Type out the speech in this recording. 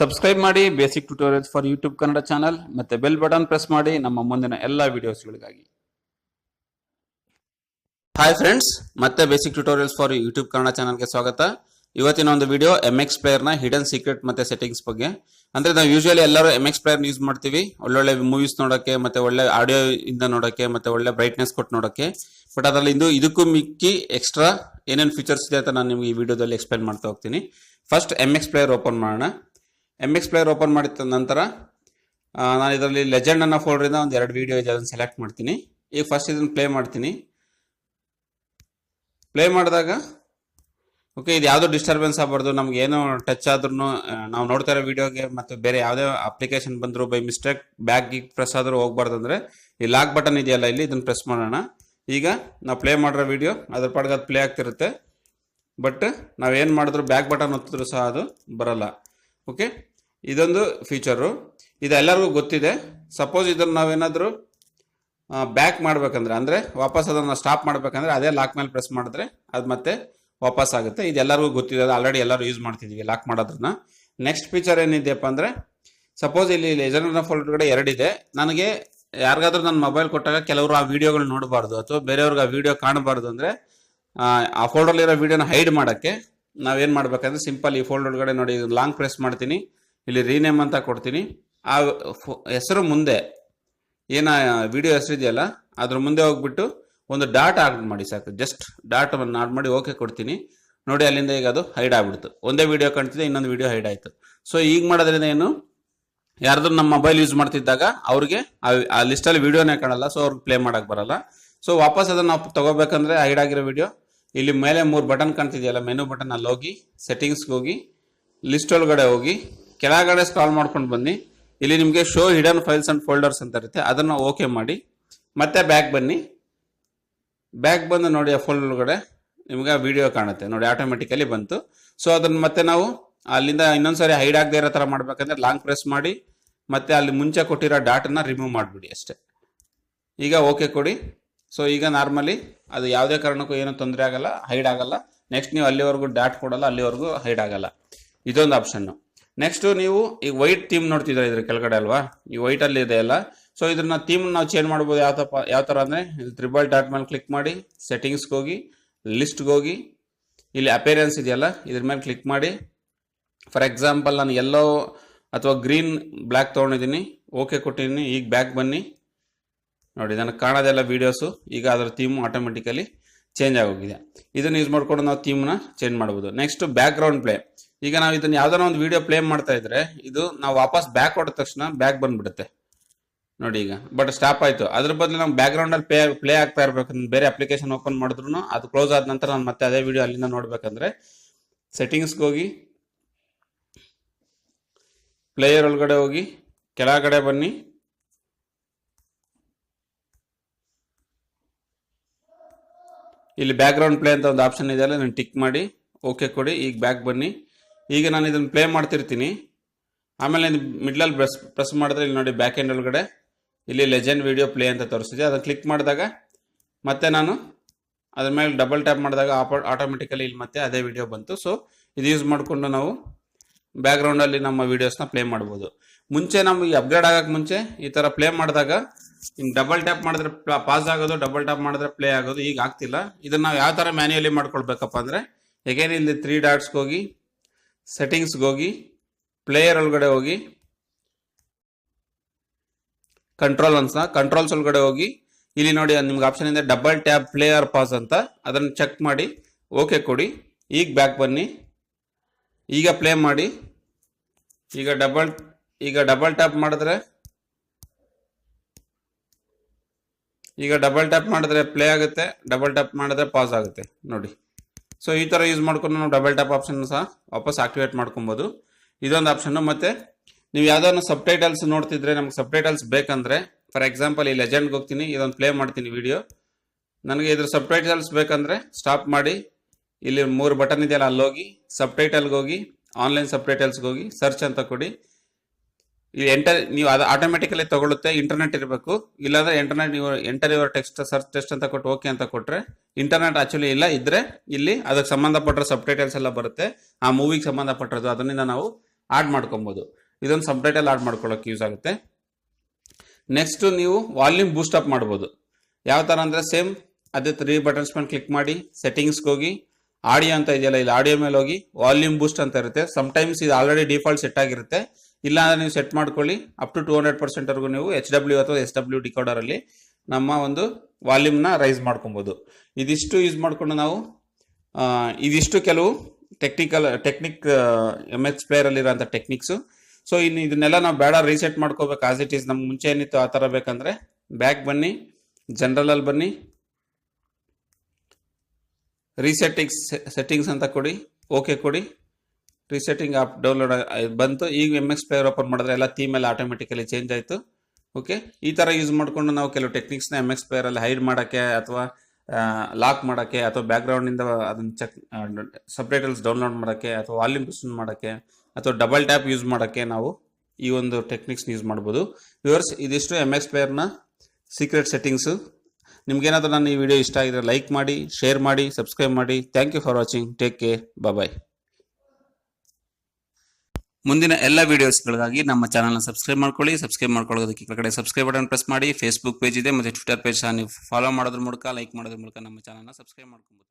Subscribe ಮಾಡಿ basic tutorials for YouTube Kannada channel ಮತ್ತೆ bell button press ಮಾಡಿ ನಮ್ಮ ಮುಂದಿನ ಎಲ್ಲ ವಿಡಿಯೋಸ್ಗಳಿಗಾಗಿ ಹಾಯ್ ಫ್ರೆಂಡ್ಸ್ ಮತ್ತೆ basic tutorials for YouTube Kannada ಚಾನಲ್ಗೆ ಸ್ವಾಗತ. ಇವತ್ತಿನ ಒಂದು ವಿಡಿಯೋ ಎಂ ಎಕ್ಸ್ನ ಹಿಡನ್ ಸೀಕ್ರೆಟ್ ಮತ್ತೆ ಸೆಟ್ಟಿಂಗ್ಸ್ ಬಗ್ಗೆ. ಅಂದ್ರೆ ನಾವು ಯೂಶುವಲಿ ಎಲ್ಲರೂ ಎಂ ಎಕ್ಸ್ ಪ್ಲೇಯರ್ ಯೂಸ್ ಮಾಡ್ತೀವಿ. ಒಳ್ಳೊಳ್ಳೆ ಮೂವೀಸ್ ನೋಡೋಕೆ ಮತ್ತೆ ಒಳ್ಳೆ ಆಡಿಯೋ ಇಂದ ನೋಡೋಕೆ ಮತ್ತೆ ಒಳ್ಳೆ ಬ್ರೈಟ್ನೆಸ್ ಕೊಟ್ಟು ನೋಡೋಕೆ ಬಟ್ ಅದರಲ್ಲಿ ಇಂದು ಇದಕ್ಕೂ ಮಿಕ್ಕಿ ಎಕ್ಸ್ಟ್ರಾ ಏನೇನು ಫೀಚರ್ಸ್ ಇದೆ ಅಂತ ನಾನು ನಿಮಗೆ ಈ ವಿಡಿಯೋದಲ್ಲಿ ಎಕ್ಸ್ಪ್ಲೈನ್ ಮಾಡ್ತಾ ಹೋಗ್ತೀನಿ. First M X player open ಮಾಡೋಣ. ಎಂ ಎಕ್ಸ್ ಪ್ಲೇಯರ್ ಓಪನ್ ಮಾಡಿದ ನಂತರ ನಾನು ಇದರಲ್ಲಿ ಲೆಜೆಂಡ್ ಅನ್ನೋ ಫೋಲ್ಡ್ರಿಂದ ಒಂದು ಎರಡು ವೀಡಿಯೋ ಇದೆ ಅದನ್ನು ಸೆಲೆಕ್ಟ್ ಮಾಡ್ತೀನಿ. ಈಗ ಫಸ್ಟ್ ಇದನ್ನು ಪ್ಲೇ ಮಾಡ್ತೀನಿ. ಪ್ಲೇ ಮಾಡಿದಾಗ ಓಕೆ ಇದು ಯಾವುದೋ ಡಿಸ್ಟರ್ಬೆನ್ಸ್ ಆಗಬಾರ್ದು, ನಮ್ಗೆ ಏನೋ ಟಚ್ ಆದ್ರೂ ನಾವು ನೋಡ್ತಾ ಇರೋ ವಿಡಿಯೋಗೆ ಮತ್ತು ಬೇರೆ ಯಾವುದೇ ಅಪ್ಲಿಕೇಶನ್ ಬಂದರೂ ಬೈ ಮಿಸ್ಟೇಕ್ ಬ್ಯಾಕ್ ಗಿಗ್ ಪ್ರೆಸ್ ಆದರೂ ಹೋಗ್ಬಾರ್ದು ಅಂದರೆ, ಈ ಲಾಕ್ ಬಟನ್ ಇದೆಯಲ್ಲ ಇಲ್ಲಿ, ಇದನ್ನು ಪ್ರೆಸ್ ಮಾಡೋಣ. ಈಗ ನಾವು ಪ್ಲೇ ಮಾಡಿರೋ ವಿಡಿಯೋ ಅದ್ರ ಪಾಡ್ಗೆ ಅದು ಪ್ಲೇ ಆಗ್ತಿರುತ್ತೆ. ಬಟ್ ನಾವೇನು ಮಾಡಿದ್ರು ಬ್ಯಾಕ್ ಬಟನ್ ಒತ್ತಿದ್ರು ಸಹ ಅದು ಬರಲ್ಲ. ಓಕೆ? ಇದೊಂದು ಫೀಚರು ಇದೆಲ್ಲರಿಗೂ ಗೊತ್ತಿದೆ. ಸಪೋಸ್ ಇದನ್ನು ನಾವೇನಾದರೂ ಬ್ಯಾಕ್ ಮಾಡಬೇಕಂದ್ರೆ, ಅಂದರೆ ವಾಪಸ್ ಅದನ್ನು ಸ್ಟಾಪ್ ಮಾಡಬೇಕಂದ್ರೆ ಅದೇ ಲಾಕ್ ಮೇಲೆ ಪ್ರೆಸ್ ಮಾಡಿದ್ರೆ ಅದು ಮತ್ತೆ ವಾಪಸ್ ಆಗುತ್ತೆ. ಇದೆಲ್ಲರಿಗೂ ಗೊತ್ತಿದೆ. ಅದು ಆಲ್ರೆಡಿ ಎಲ್ಲರೂ ಯೂಸ್ ಮಾಡ್ತಿದ್ದೀವಿ ಲಾಕ್ ಮಾಡೋದನ್ನ ನೆಕ್ಸ್ಟ್ ಫೀಚರ್ ಏನಿದೆಯಪ್ಪ ಅಂದರೆ ಸಪೋಸ್ ಇಲ್ಲಿ ಲೆಜೆಂಡರ್ನ ಫೋಲ್ಡರ್ ಕಡೆ ಎರಡಿದೆ. ನನಗೆ ಯಾರಿಗಾದ್ರೂ ನನ್ನ ಮೊಬೈಲ್ ಕೊಟ್ಟಾಗ ಕೆಲವರು ಆ ವೀಡಿಯೋಗಳು ನೋಡಬಾರ್ದು, ಅಥವಾ ಬೇರೆಯವ್ರಿಗೆ ಆ ವಿಡಿಯೋ ಕಾಣಬಾರ್ದು ಅಂದರೆ, ಆ ಫೋಲ್ಡರ್ಲಿರೋ ವಿಡಿಯೋನ ಹೈಡ್ ಮಾಡೋಕ್ಕೆ ನಾವೇನು ಮಾಡಬೇಕಂದ್ರೆ ಸಿಂಪಲ್ ಈ ಫೋಲ್ಡ್ ಒಳಗಡೆ ನೋಡಿ ಲಾಂಗ್ ಪ್ರೆಸ್ ಮಾಡ್ತೀನಿ. ಇಲ್ಲಿ ರೀನೇಮ್ ಅಂತ ಕೊಡ್ತೀನಿ. ಆ ಹೆಸರು ಮುಂದೆ, ಏನ ವಿಡಿಯೋ ಹೆಸರಿದೆಯಲ್ಲ ಅದ್ರ ಮುಂದೆ ಹೋಗ್ಬಿಟ್ಟು ಒಂದು ಡಾಟ್ ಆಡ್ ಮಾಡಿ ಸಾಕು. ಜಸ್ಟ್ ಡಾಟ್ ಆಡ್ ಮಾಡಿ ಓಕೆ ಕೊಡ್ತೀನಿ. ನೋಡಿ, ಅಲ್ಲಿಂದ ಈಗ ಅದು ಹೈಡ್ ಆಗ್ಬಿಡ್ತು. ಒಂದೇ ವಿಡಿಯೋ ಕಾಣ್ತಿದೆ, ಇನ್ನೊಂದು ವಿಡಿಯೋ ಹೈಡ್ ಆಯಿತು. ಸೊ ಈಗ ಮಾಡೋದ್ರಿಂದ ಏನು? ಯಾರಾದ್ರೂ ನಮ್ಮ ಮೊಬೈಲ್ ಯೂಸ್ ಮಾಡ್ತಿದ್ದಾಗ ಅವ್ರಿಗೆ ಆ ಲಿಸ್ಟಲ್ಲಿ ವಿಡಿಯೋನೇ ಕಾಣಲ್ಲ ಸೊ ಅವ್ರಿಗೆ ಪ್ಲೇ ಮಾಡೋಕ್ಕೆ ಬರಲ್ಲ. ಸೊ ವಾಪಸ್ ಅದನ್ನು ನಾವು ತಗೋಬೇಕಂದ್ರೆ ಹೈಡ್ ಆಗಿರೋ ವಿಡಿಯೋ ಇಲ್ಲಿ ಮೇಲೆ ಮೂರು ಬಟನ್ ಕಾಣ್ತಿದೆಯಲ್ಲ ಮೆನು ಬಟನ್ ಅಲ್ಲಿ ಹೋಗಿ ಸೆಟ್ಟಿಂಗ್ಸ್ಗೆ ಹೋಗಿ ಲಿಸ್ಟ್ ಒಳಗಡೆ ಹೋಗಿ, ಕೆಳಗಡೆ ಸ್ಕ್ರಾಲ್ ಮಾಡ್ಕೊಂಡು ಬನ್ನಿ. ಇಲ್ಲಿ ನಿಮಗೆ show hidden files and folders ಅಂತ ಇರುತ್ತೆ, ಅದನ್ನು ಓಕೆ ಮಾಡಿ. ಮತ್ತೆ ಬ್ಯಾಕ್ ಬನ್ನಿ. ಬ್ಯಾಕ್ ಬಂದು ನೋಡಿ ಆ ಫೋಲ್ಡರ್ ಒಳಗಡೆ ನಿಮ್ಗೆ ವಿಡಿಯೋ ಕಾಣುತ್ತೆ, ನೋಡಿ ಆಟೋಮೆಟಿಕಲಿ ಬಂತು. ಸೊ ಅದನ್ನ ಮತ್ತೆ ನಾವು ಅಲ್ಲಿಂದ ಇನ್ನೊಂದ್ಸರಿ ಹೈಡ್ ಆಗದೆ ಇರೋ ಥರ ಮಾಡ್ಬೇಕಂದ್ರೆ ಲಾಂಗ್ ಪ್ರೆಸ್ ಮಾಡಿ, ಮತ್ತೆ ಅಲ್ಲಿ ಮುಂಚೆ ಕೊಟ್ಟಿರೋ ಡಾಟನ್ನ ರಿಮೂವ್ ಮಾಡಿಬಿಡಿ ಅಷ್ಟೇ. ಈಗ ಓಕೆ ಕೊಡಿ. ಸೊ ಈಗ ನಾರ್ಮಲಿ ಅದು ಯಾವುದೇ ಕಾರಣಕ್ಕೂ ಏನೂ ತೊಂದರೆ ಆಗಲ್ಲ ಹೈಡ್ ಆಗಲ್ಲ. ನೆಕ್ಸ್ಟ್ ನೀವು ಅಲ್ಲಿವರೆಗೂ ಡಾಟ್ ಕೊಡಲ್ಲ, ಅಲ್ಲಿವರೆಗೂ ಹೈಡ್ ಆಗಲ್ಲ. ಇದೊಂದು ಆಪ್ಷನ್ನು ನೆಕ್ಸ್ಟ್ ನೀವು ಈಗ ವೈಟ್ ಥೀಮ್ ನೋಡ್ತಿದ್ರೆ ಇದ್ರ ಕೆಳಗಡೆ ಅಲ್ವಾ? ಈ ವೈಟ್ ಅಲ್ಲಿ ಇದೆ ಅಲ್ಲ ಸೊ ಇದನ್ನ ಥೀಮ್ ನಾವು ಚೇಂಜ್ ಮಾಡ್ಬೋದು ಯಾವ ತಪ್ಪ ಯಾವ ಥರ ಅಂದರೆ ತ್ರಿಬಲ್ ಡಾಟ್ ಮೇಲೆ ಕ್ಲಿಕ್ ಮಾಡಿ ಸೆಟ್ಟಿಂಗ್ಸ್ಗೆ ಹೋಗಿ ಲಿಸ್ಟ್ಗೆ ಹೋಗಿ, ಇಲ್ಲಿ ಅಪೇರೆನ್ಸ್ ಇದೆಯಲ್ಲ, ಇದ್ರ ಮೇಲೆ ಕ್ಲಿಕ್ ಮಾಡಿ. ಫಾರ್ ಎಕ್ಸಾಂಪಲ್ ನಾನು ಎಲ್ಲೋ ಅಥವಾ ಗ್ರೀನ್ ಬ್ಲ್ಯಾಕ್ ತೊಗೊಂಡಿದ್ದೀನಿ. ಓಕೆ ಕೊಟ್ಟಿದ್ದೀನಿ. ಈಗ ಬ್ಯಾಕ್ ಬನ್ನಿ. ನೋಡಿ ನನಗೆ ಕಾಣೋದೆಲ್ಲ ವೀಡಿಯೋಸು ಈಗ ಅದರ ಥೀಮ್ ಆಟೋಮೆಟಿಕಲಿ ಚೇಂಜ್ ಆಗೋಗಿದೆ. ಇದನ್ನು ಯೂಸ್ ಮಾಡಿಕೊಂಡು ನಾವು ಥೀಮ್ನ ಚೇಂಜ್ ಮಾಡ್ಬೋದು. ನೆಕ್ಸ್ಟ್ ಬ್ಯಾಕ್ ಗ್ರೌಂಡ್ ಪ್ಲೇ ಈಗ ನಾವು ಇದನ್ನು ಯಾವ್ದಾರ ಒಂದು ವಿಡಿಯೋ ಪ್ಲೇ ಮಾಡ್ತಾ ಇದ್ರೆ, ಇದು ನಾವು ವಾಪಸ್ ಬ್ಯಾಕ್ ಹೊಡೆದ ತಕ್ಷಣ ಬ್ಯಾಕ್ ಬಂದ್ಬಿಡುತ್ತೆ. ನೋಡಿ ಈಗ ಬಟ್ ಸ್ಟಾಪ್ ಆಯಿತು. ಅದ್ರ ಬದಲು ನಾವು ಬ್ಯಾಕ್ ಗ್ರೌಂಡ್ ಅಲ್ಲಿ ಪ್ಲೇ ಪ್ಲೇ ಆಗ್ತಾ ಇರಬೇಕಂದ್ರೆ ಬೇರೆ ಅಪ್ಲಿಕೇಶನ್ ಓಪನ್ ಮಾಡಿದ್ರು ಅದು ಕ್ಲೋಸ್ ಆದ ನಂತರ ನಾನು ಮತ್ತೆ ಅದೇ ವಿಡಿಯೋ ಅಲ್ಲಿಂದ ನೋಡ್ಬೇಕಂದ್ರೆ ಸೆಟ್ಟಿಂಗ್ಸ್ಗೆ ಹೋಗಿ ಪ್ಲೇಯರ್ ಒಳಗಡೆ ಹೋಗಿ, ಕೆಳಗಡೆ ಬನ್ನಿ ಇಲ್ಲಿ ಬ್ಯಾಕ್ ಗ್ರೌಂಡ್ ಪ್ಲೇ ಅಂತ ಒಂದು ಆಪ್ಷನ್ ಇದೆಯಲ್ಲ ನಾನು ಟಿಕ್ ಮಾಡಿ ಓಕೆ ಕೊಡಿ, ಈಗ ಬ್ಯಾಕ್ ಬನ್ನಿ. ಈಗ ನಾನು ಇದನ್ನು ಪ್ಲೇ ಮಾಡ್ತಿರ್ತೀನಿ. ಆಮೇಲೆ ಮಿಡ್ಲಲ್ಲಿ ಪ್ರೆಸ್ ಪ್ರೆಸ್ ಮಾಡಿದ್ರೆ ಇಲ್ಲಿ ನೋಡಿ ಬ್ಯಾಕ್ ಎಂಡ್ ಒಳಗಡೆ ಇಲ್ಲಿ ಲೆಜೆಂಡ್ ವಿಡಿಯೋ ಪ್ಲೇ ಅಂತ ತೋರಿಸಿದೆ. ಅದನ್ನು ಕ್ಲಿಕ್ ಮಾಡಿದಾಗ ಮತ್ತೆ ನಾನು ಅದ್ರ ಮೇಲೆ ಡಬಲ್ ಟ್ಯಾಪ್ ಮಾಡಿದಾಗ ಆಪ ಆಟೋಮೆಟಿಕಲಿ ಇಲ್ಲಿ ಮತ್ತೆ ಅದೇ ವಿಡಿಯೋ ಬಂತು. ಸೊ ಇದು ಯೂಸ್ ಮಾಡಿಕೊಂಡು ನಾವು ಬ್ಯಾಕ್ಗ್ರೌಂಡಲ್ಲಿ ನಮ್ಮ ವೀಡಿಯೋಸ್ನ ಪ್ಲೇ ಮಾಡ್ಬೋದು. ಮುಂಚೆ ನಮಗೆ ಅಪ್ಗ್ರೇಡ್ ಆಗೋಕ್ಕೆ ಮುಂಚೆ ಈ ಥರ ಪ್ಲೇ ಮಾಡಿದಾಗ ಇನ್ನು ಡಬಲ್ ಟ್ಯಾಪ್ ಮಾಡಿದ್ರೆ ಪಾಸ್ ಆಗೋದು ಡಬಲ್ ಟ್ಯಾಪ್ ಮಾಡಿದ್ರೆ ಪ್ಲೇ ಆಗೋದು ಈಗ ಆಗ್ತಿಲ್ಲ. ಇದನ್ನ ನಾವು ಯಾವ ಥರ ಮ್ಯಾನ್ಯಲಿ ಮಾಡ್ಕೊಳ್ಬೇಕಪ್ಪ ಅಂದರೆ ಎಗೇನ್ ಇಲ್ಲಿ ತ್ರೀ ಡಾಟ್ಸ್ಗೆ ಹೋಗಿ ಸೆಟ್ಟಿಂಗ್ಸ್ಗೆ ಹೋಗಿ ಪ್ಲೇಯರ್ ಒಳಗಡೆ ಹೋಗಿ ಕಂಟ್ರೋಲ್ ಅನ್ಸ ಕಂಟ್ರೋಲ್ಸ್ ಒಳಗಡೆ ಹೋಗಿ, ಇಲ್ಲಿ ನೋಡಿ ನಿಮ್ಗೆ ಆಪ್ಷನ್ ಇದೆ ಡಬಲ್ ಟ್ಯಾಪ್ ಪ್ಲೇಯರ್ ಪಾಸ್ ಅಂತ, ಅದನ್ನು ಚೆಕ್ ಮಾಡಿ ಓಕೆ ಕೊಡಿ, ಈಗ ಬ್ಯಾಕ್ ಬನ್ನಿ, ಈಗ ಪ್ಲೇ ಮಾಡಿ, ಈಗ ಡಬಲ್ ಈಗ ಡಬಲ್ ಟ್ಯಾಪ್ ಮಾಡಿದ್ರೆ ಈಗ ಡಬಲ್ ಟ್ಯಾಪ್ ಮಾಡಿದ್ರೆ ಪ್ಲೇ ಆಗುತ್ತೆ ಡಬಲ್ ಟ್ಯಾಪ್ ಮಾಡಿದ್ರೆ ಪಾಸ್ ಆಗುತ್ತೆ, ನೋಡಿ. ಸೊ ಈ ಥರ ಯೂಸ್ ಮಾಡ್ಕೊಂಡು ನಾವು ಡಬಲ್ ಟ್ಯಾಪ್ ಆಪ್ಷನ್ ಸಹ ವಾಪಸ್ ಆಕ್ಟಿವೇಟ್ ಮಾಡ್ಕೊಬೋದು. ಇದೊಂದು ಆಪ್ಷನ್ನು ಮತ್ತು ನೀವು ಯಾವ್ದಾದ್ರು ಸಬ್ ಟೈಟಲ್ಸ್ ನೋಡ್ತಿದ್ರೆ ನಮ್ಗೆ ಸಬ್ ಟೈಟಲ್ಸ್ ಬೇಕಂದ್ರೆ ಫಾರ್ ಎಕ್ಸಾಂಪಲ್ ಈ ಲೆಜೆಂಡ್ಗೆ ಹೋಗ್ತೀನಿ, ಇದೊಂದು ಪ್ಲೇ ಮಾಡ್ತೀನಿ ವಿಡಿಯೋ ನನಗೆ ಇದ್ರ ಸಬ್ ಟೈಟಲ್ಸ್ ಬೇಕಂದ್ರೆ ಸ್ಟಾಪ್ ಮಾಡಿ, ಇಲ್ಲಿ ಮೂರು ಬಟನ್ ಇದೆಯಲ್ಲ ಅಲ್ಲೋಗಿ ಸಬ್ ಟೈಟಲ್ಗೆ ಹೋಗಿ ಆನ್ಲೈನ್ ಸಬ್ ಟೈಟಲ್ಸ್ಗೆ ಹೋಗಿ ಸರ್ಚ್ ಅಂತ ಕೊಡಿ. ಎಂಟರ್ ನೀವು ಅದು ಆಟೋಮೆಟಿಕಲಿ ತಗೊಳುತ್ತೆ ಇಂಟರ್ನೆಟ್ ಇರಬೇಕು. ಇಲ್ಲಾಂದ್ರೆ ಇಂಟರ್ನೆಟ್ ನೀವು enter your text search test ಅಂತ ಕೊಟ್ಟು ಓಕೆ ಅಂತ ಕೊಟ್ಟರೆ ಇಂಟರ್ನೆಟ್ ಆಕ್ಚುಲಿ ಇಲ್ಲ, ಇದ್ರೆ ಇಲ್ಲಿ ಅದಕ್ಕೆ ಸಂಬಂಧಪಟ್ಟ ಸಬ್ ಟೈಟಲ್ಸ್ ಎಲ್ಲ ಬರುತ್ತೆ. ಆ ಮೂವಿಗೆ ಸಂಬಂಧಪಟ್ಟದ್ದು, ಅದರಿಂದ ನಾವು ಆಡ್ ಮಾಡ್ಕೊಬೋದು. ಇದೊಂದು ಸಬ್ಟೈಟಲ್ ಆಡ್ ಮಾಡ್ಕೊಳ್ಳೋಕೆ ಯೂಸ್ ಆಗುತ್ತೆ. ನೆಕ್ಸ್ಟ್ ನೀವು ವಾಲ್ಯೂಮ್ ಬೂಸ್ಟ್ ಅಪ್ ಮಾಡ್ಬೋದು. ಯಾವ ಥರ ಅಂದರೆ ಸೇಮ್ ಅದೇ ತ್ರೀ ಬಟನ್ಸ್ ಮೇಲೆ ಕ್ಲಿಕ್ ಮಾಡಿ ಸೆಟ್ಟಿಂಗ್ಸ್ಗೆ ಹೋಗಿ ಆಡಿಯೋ ಅಂತ ಇದೆಯಲ್ಲ, ಇಲ್ಲಿ ಆಡಿಯೋ ಮೇಲೆ ಹೋಗಿ ವಾಲ್ಯೂಮ್ ಬೂಸ್ಟ್ ಅಂತ ಇರುತ್ತೆ. ಟೈಮ್ಸ್ ಇದು ಆಲ್ರೆಡಿ ಡಿಫಾಲ್ಟ್ ಸೆಟ್ ಆಗಿರುತ್ತೆ. ಇಲ್ಲ ಅಂದ್ರೆ ನೀವು ಸೆಟ್ ಮಾಡ್ಕೊಳ್ಳಿ. ಅಪ್ ಟು ಟೂ ಹಂಡ್ರೆಡ್ ಪರ್ಸೆಂಟ್ವರೆಗೂ ನೀವು ಎಚ್ ಡಬ್ಲ್ಯೂ ಅಥವಾ ಎಸ್ ಡಬ್ಲ್ಯೂ ಡಿಕೋಡರಲ್ಲಿ ನಮ್ಮ ಒಂದು ವಾಲ್ಯೂಮ್ನ ರೈಸ್ ಮಾಡ್ಕೊಬೋದು. ಇದಿಷ್ಟು ಯೂಸ್ ಮಾಡಿಕೊಂಡು ನಾವು ಇದಿಷ್ಟು ಕೆಲವು ಟೆಕ್ನಿಕಲ್ ಟೆಕ್ನಿಕ್ ಎಂ ಎಚ್ ಪ್ಲೇಯರಲ್ಲಿರೋಂಥ ಟೆಕ್ನಿಕ್ಸು ಸೊ ಇನ್ನು ಇದನ್ನೆಲ್ಲ ನಾವು ಬೇಡ ರೀಸೆಟ್ ಮಾಡ್ಕೋಬೇಕು. ಆಸ್ ಇಟ್ ಈಸ್ ನಮ್ಗೆ ಮುಂಚೆ ಏನಿತ್ತು ಆ ಥರ ಬೇಕಂದ್ರೆ ಬ್ಯಾಕ್ ಬನ್ನಿ ಜನರಲಲ್ಲಿ ಬನ್ನಿ. ರೀಸೆಟ್ಟಿಂಗ್ಸ್ ಸೆಟ್ಟಿಂಗ್ಸ್ ಅಂತ ಕೊಡಿ ಓಕೆ ಕೊಡಿ. ರೀಸೆಟ್ಟಿಂಗ್ ಆಪ್ ಡೌನ್ಲೋಡ್ ಬಂತು. ಈಗ ಎಂ ಎಕ್ಸ್ ಪ್ಲೇಯರ್ ಓಪನ್ ಮಾಡಿದ್ರೆ ಎಲ್ಲ ಥೀಮ್ ಎಲ್ಲ ಆಟೋಮೆಟಿಕಲಿ ಚೇಂಜ್ ಆಯಿತು. ಓಕೆ ಈ ಥರ ಯೂಸ್ ಮಾಡಿಕೊಂಡು ನಾವು ಕೆಲವು ಟೆಕ್ನಿಕ್ಸ್ನ ಎಂ ಎಕ್ಸ್ ಪ್ಲೇಯರಲ್ಲಿ ಹೈಡ್ ಮಾಡೋಕ್ಕೆ ಅಥವಾ ಲಾಕ್ ಮಾಡೋಕ್ಕೆ ಅಥವಾ ಬ್ಯಾಕ್ಗ್ರೌಂಡಿಂದ ಅದನ್ನು ಚೆಕ್ ಸಪ್ರೇಟಲ್ಸ್ ಡೌನ್ಲೋಡ್ ಮಾಡೋಕ್ಕೆ ಅಥವಾ ವಾಲ್ಯೂಮ್ ಬೂಸ್ಟ್ ಮಾಡೋಕ್ಕೆ ಅಥವಾ ಡಬಲ್ ಟ್ಯಾಪ್ ಯೂಸ್ ಮಾಡೋಕ್ಕೆ ನಾವು ಈ ಒಂದು ಟೆಕ್ನಿಕ್ಸ್ನ ಯೂಸ್ ಮಾಡ್ಬೋದು. ವ್ಯೂವರ್ಸ್ ಇದಿಷ್ಟು ಎಂ ಎಕ್ಸ್ ಪ್ಲೇಯರ್ನ ಸೀಕ್ರೆಟ್ ಸೆಟ್ಟಿಂಗ್ಸು ನಿಮ್ಗೇನಾದರೂ ನಾನು ಈ ವಿಡಿಯೋ ಇಷ್ಟ ಆಗಿದ್ರೆ ಲೈಕ್ ಮಾಡಿ ಶೇರ್ ಮಾಡಿ ಸಬ್ಸ್ಕ್ರೈಬ್ ಮಾಡಿ. Thank you for watching take care bye ಮುಂದಿನ ಎಲ್ಲ ವಿಡಿಯೋಸ್ಗಳಿಗಾಗಿ ನಮ್ಮ ಚಾನಲ್ನ ಸಬ್ಸ್ಕ್ರೈಬ್ ಮಾಡ್ಕೊಳ್ಳಿ. ಸಬ್ಸ್ಕ್ರೈಬ್ ಮಾಡ್ಕೊಳ್ಳೋದಕ್ಕೆ ಕೆಳಗಡೆ ಸಬ್ಸ್ಕ್ರೈಬ್ ಬಟನ್ ಪ್ರೆಸ್ ಮಾಡಿ. ಫೇಸ್ಬುಕ್ ಪೇಜ್ ಇದೆ. ಮತ್ತು ಟ್ವಿಟರ್ ಪೇಜ್ ನೀವು ಫಾಲೋ ಮಾಡೋದ್ರ ಮೂಲಕ ಲೈಕ್ ಮಾಡೋದ್ರ ಮೂಲಕ ನಮ್ಮ ಚಾನಲ್ನ ಸಬ್ಸ್ಕ್ರೈಬ್ ಮಾಡ್ಕೊಬೋದು.